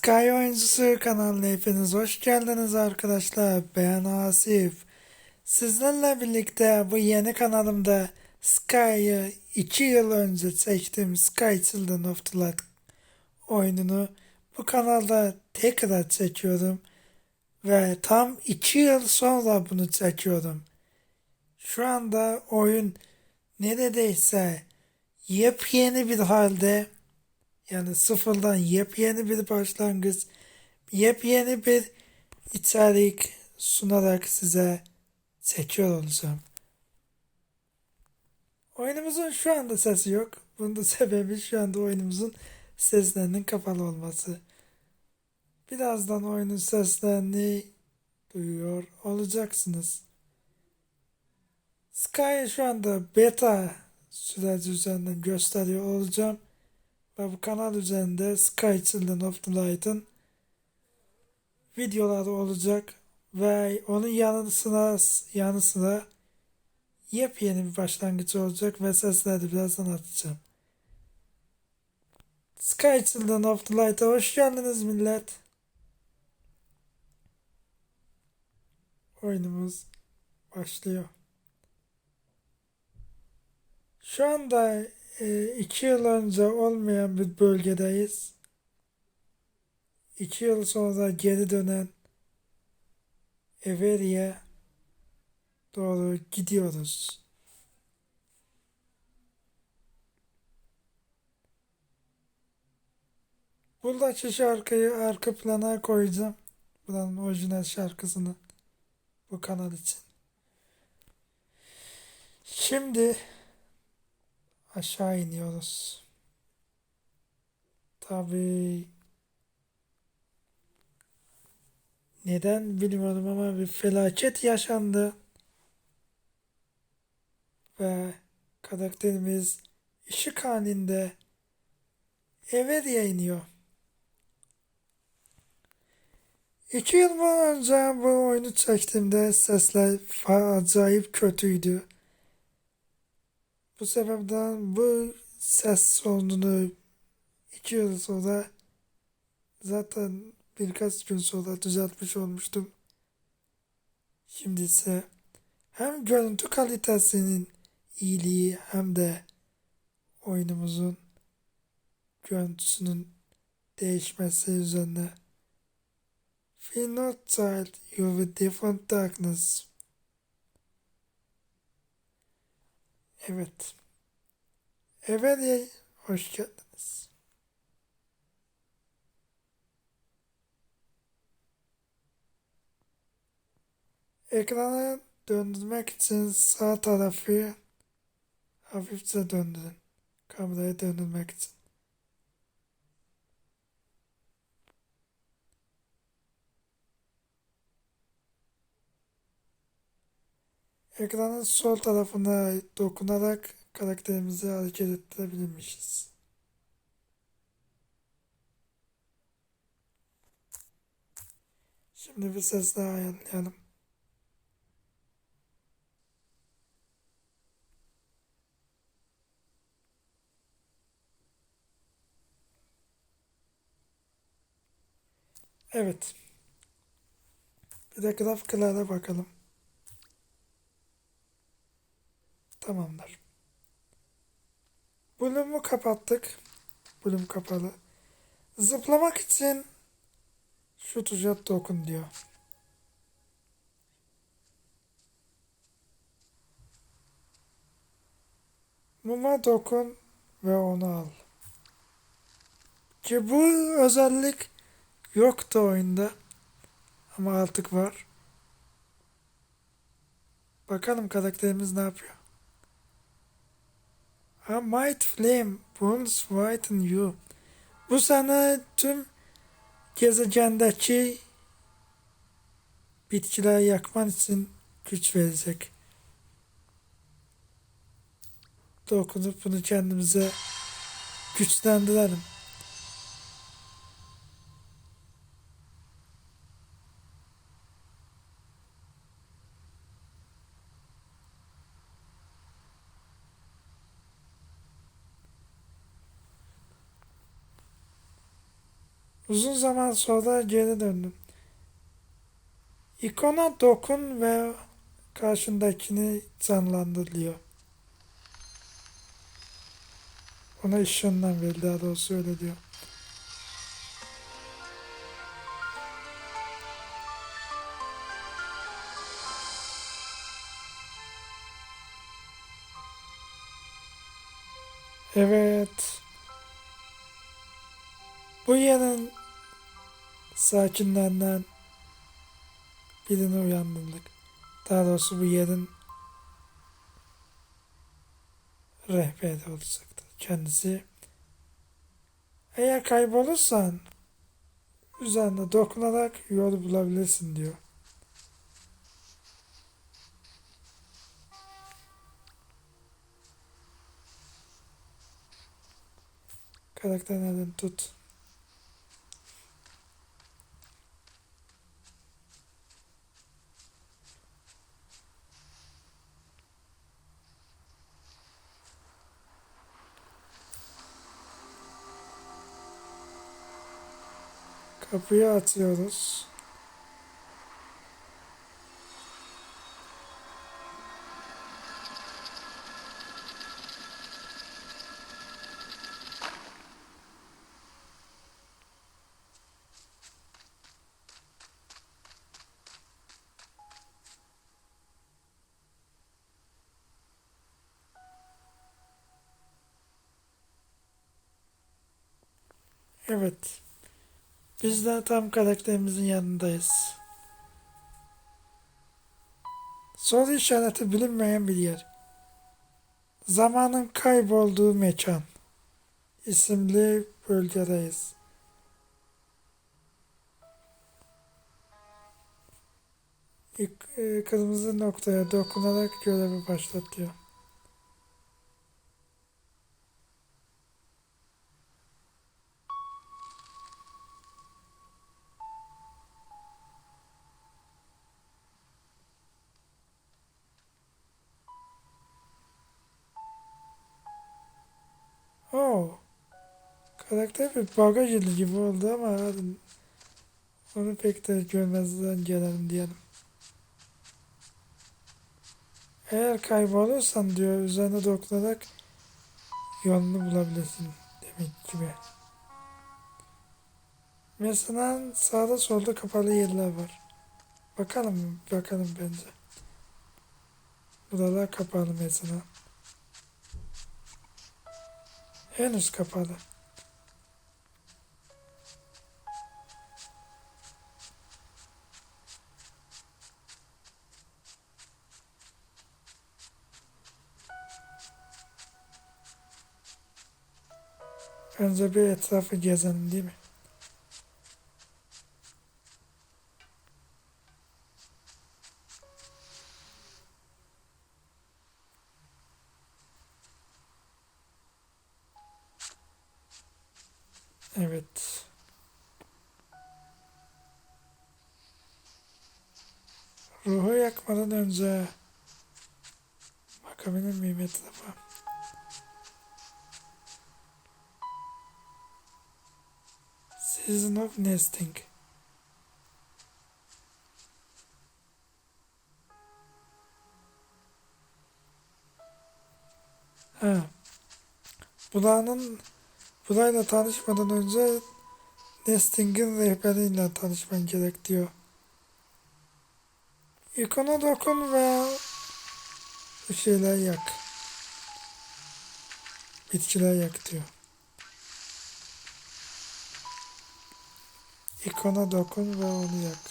Sky Oyuncusu kanalına hepiniz hoş geldiniz arkadaşlar. Ben Asif. Sizlerle birlikte bu yeni kanalımda Sky'ı 2 yıl önce çektiğim Sky Children of the Light oyununu bu kanalda tekrar çekiyorum. Ve tam 2 yıl sonra bunu çekiyorum. Şu anda oyun neredeyse yepyeni bir halde yani sıfırdan yepyeni bir başlangıç, yepyeni bir içerik sunarak size çekiyor olacağım. Oyunumuzun şu anda sesi yok. Bunun da sebebi şu anda oyunumuzun seslerinin kapalı olması. Birazdan oyunun seslerini duyuyor olacaksınız. Sky şu anda beta süreci üzerinden gösteriyor olacağım. Ve bu kanal üzerinde Sky Children of the Light'ın videoları olacak. Ve onun yanı sıra, yanı sıra yepyeni bir başlangıç olacak ve sesleri birazdan atacağım. Sky Children of the Light'a hoş geldiniz millet. Oyunumuz başlıyor. Şu anda iki yıl önce olmayan bir bölgedeyiz. İki yıl sonra geri dönen Everi'ye doğru gidiyoruz. Buradaki şarkıyı arka plana koyacağım. Buranın orijinal şarkısını bu kanal için. Şimdi aşağı iniyoruz. Tabii neden bilmiyorum ama bir felaket yaşandı. Ve karakterimiz ışık halinde eve iniyor. İki yıl önce bu oyunu çektiğimde sesler acayip kötüydü. Bu sebepten bu ses sonunu iki yıl sonra zaten birkaç gün sonra düzeltmiş olmuştum. Şimdi ise hem görüntü kalitesinin iyiliği hem de oyunumuzun görüntüsünün değişmesi üzerine Fear not child, you have a different darkness. Evet. Evet, hoş geldiniz. Ekranı döndürmek için sağ tarafı hafifçe döndürün. Kamerayı döndürmek için. Ekranın sol tarafına dokunarak karakterimizi hareket ettirebilmişiz. Şimdi bir ses daha ayarlayalım. Evet. Bir de grafiklere bakalım. Tamamdır. Bölümü kapattık. Bölüm kapalı. Zıplamak için şu tuşa dokun diyor. Muma dokun ve onu al. Ki bu özellik yoktu oyunda. Ama artık var. Bakalım karakterimiz ne yapıyor. A might flame burns white in you. Bu sana tüm gezegendeki bitkileri yakman için güç verecek. Dokunup bunu kendimize güçlendirelim. Uzun zaman sonra geri döndüm. İkona dokun ve karşındakini canlandır. Ona ışığından ver daha doğrusu öyle diyor. Evet. Bu yerin sakinlerinden birini uyandırdık. Daha doğrusu bu yerin rehberi olacaktır. Kendisi eğer kaybolursan üzerine dokunarak yol bulabilirsin diyor. Karakterlerden tut. Kapıyı açıyoruz. Evet. Biz de tam karakterimizin yanındayız. Soru işareti bilinmeyen bir yer. Zamanın kaybolduğu mekan. isimli bölgedeyiz. E, kırmızı noktaya dokunarak görevi başlatıyor. Oo. Karakter bir bagaj ili gibi oldu ama hadi onu pek de görmezden gelelim diyelim. Eğer kaybolursan diyor üzerine dokunarak yolunu bulabilirsin demek gibi. Mesela sağda solda kapalı yerler var. Bakalım bakalım bence. Buralar kapalı mesela. Henüz kapalı. Önce bir etrafı gezelim değil mi? Evet. Ruhu yakmadan önce bakabilir miyim etrafa? Season of Nesting. Ha. Buranın burayla tanışmadan önce Nesting'in rehberiyle tanışman gerek diyor. İkona dokun ve bir şeyler yak. Bitkiler yak diyor. İkona dokun ve onu yak.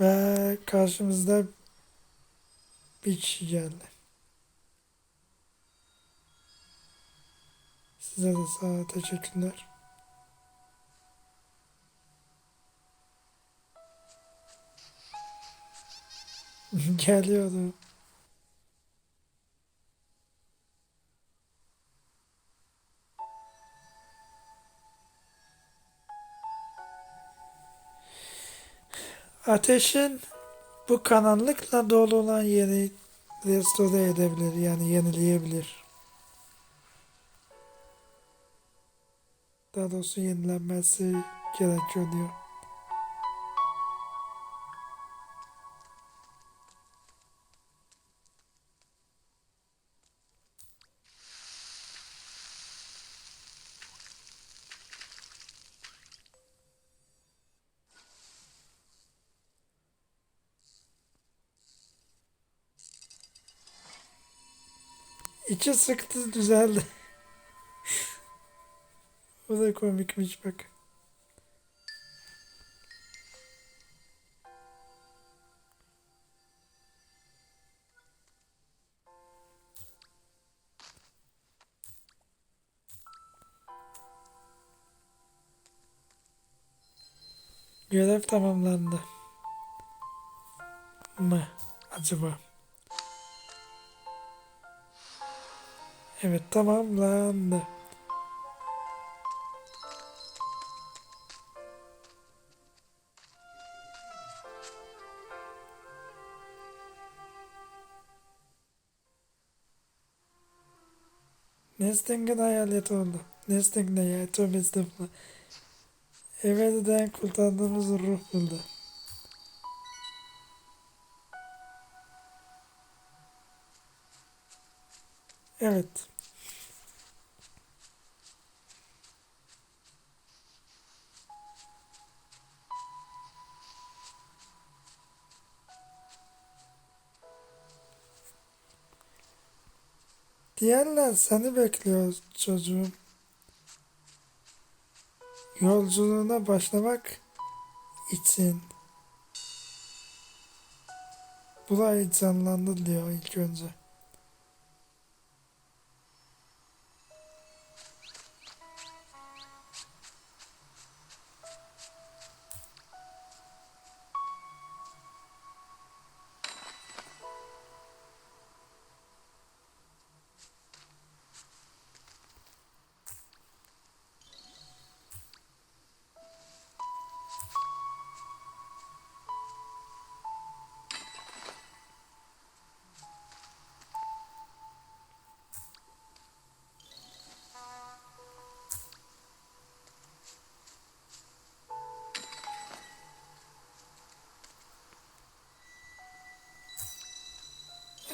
Ve karşımızda bir kişi geldi. Size de sağ teşekkürler. Geliyordu. Ateşin bu kanallıkla dolu olan yeri restore edebilir yani yenileyebilir. Daha doğrusu yenilenmesi gerekiyor diyor. İçi sıktı düzeldi. Bu da komikmiş bak. Görev tamamlandı. Mı acaba? Evet tamamlandı. Nesting'in hayaleti oldu. Nesting ne ya? Tövbe estağfurullah. Evvelden kurtardığımız ruh buldu. Evet. Diğerler seni bekliyor çocuğum. Yolculuğuna başlamak için. Burayı canlandır diyor ilk önce.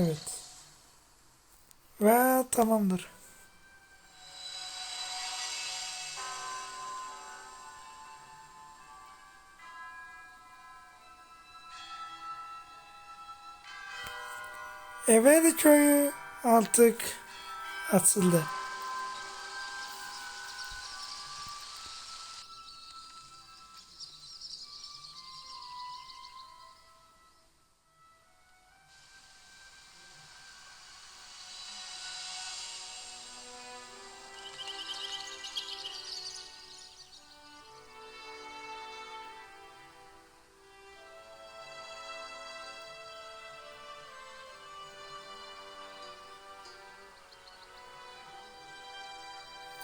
Evet. Ve tamamdır. Eveli köyü artık açıldı.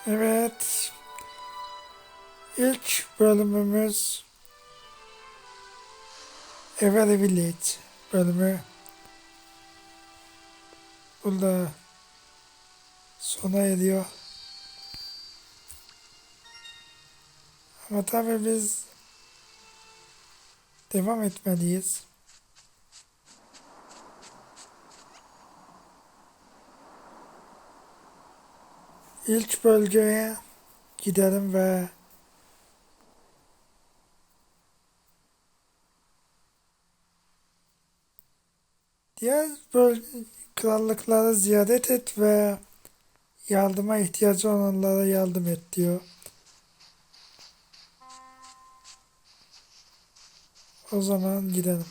Evet. İlk bölümümüz Every Village bölümü burada sona eriyor. Ama tabii biz devam etmeliyiz. İlk bölgeye gidelim ve diğer böl krallıkları ziyaret et ve yardıma ihtiyacı olanlara yardım et diyor. O zaman gidelim.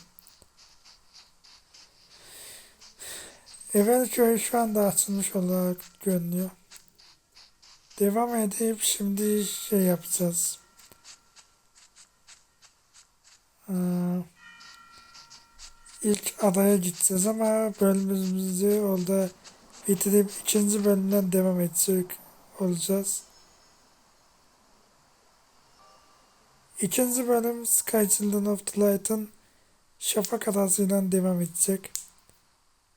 Evvel köy şu anda açılmış olarak görünüyor. Devam edip şimdi şey yapacağız. Ee, ilk adaya gideceğiz ama bölümümüzü orada bitirip ikinci bölümden devam edecek olacağız. İkinci bölüm Sky Children of the Light'ın Şafak adasıyla devam edecek.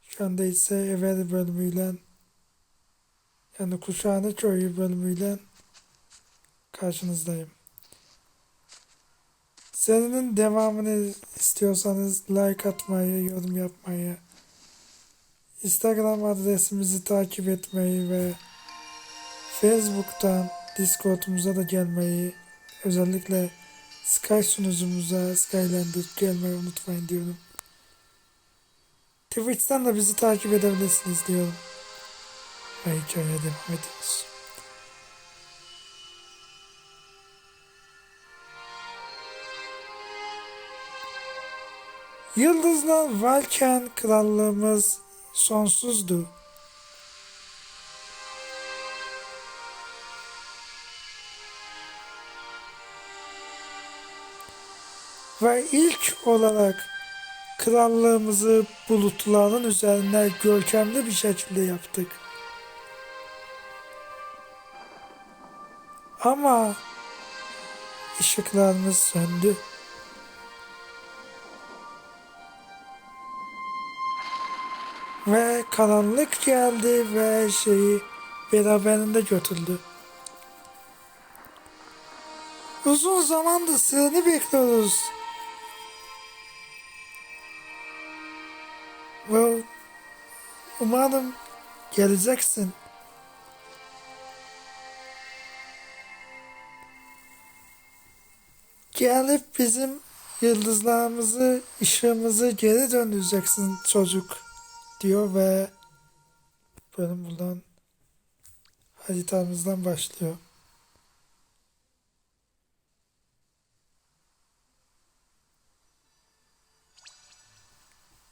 Şu anda ise evvel bölümüyle yani Kuşhane Köyü bölümüyle karşınızdayım. Serinin devamını istiyorsanız like atmayı, yorum yapmayı, Instagram adresimizi takip etmeyi ve Facebook'tan Discord'umuza da gelmeyi, özellikle Sky sunucumuza, Skyland'e gelmeyi unutmayın diyorum. Twitch'ten de bizi takip edebilirsiniz diyorum. Ve hikayeye devam ediyoruz. Yıldızlar varken krallığımız sonsuzdu. Ve ilk olarak krallığımızı bulutların üzerine görkemli bir şekilde yaptık. Ama ışıklarımız söndü. Ve karanlık geldi ve şeyi beraberinde götürdü. Uzun zamandır seni bekliyoruz. Ve umarım geleceksin. Gelip bizim yıldızlarımızı, ışığımızı geri döndüreceksin çocuk diyor ve bölüm buradan haritamızdan başlıyor.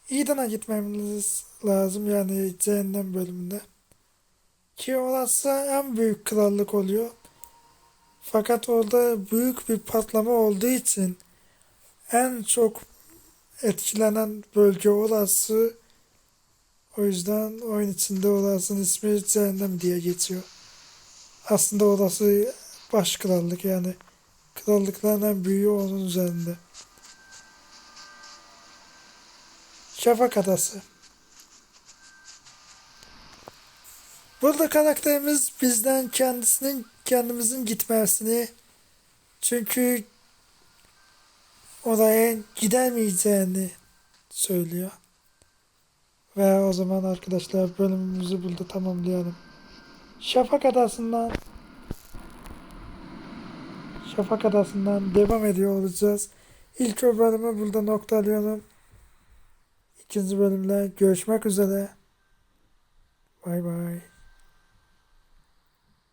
İdan'a gitmemiz lazım yani cehennem bölümünde. Ki orası en büyük krallık oluyor. Fakat orada büyük bir patlama olduğu için en çok etkilenen bölge orası. O yüzden oyun içinde orasının ismi Cehennem diye geçiyor. Aslında orası baş krallık yani krallıkların en büyüğü onun üzerinde. Şafak Adası. Burada karakterimiz bizden kendisinin kendimizin gitmesini çünkü oraya gidemeyeceğini söylüyor. Ve o zaman arkadaşlar bölümümüzü burada tamamlayalım. Şafak Adası'ndan Şafak Adası'ndan devam ediyor olacağız. İlk bölümü burada noktalıyorum. İkinci bölümle görüşmek üzere. Bay bay.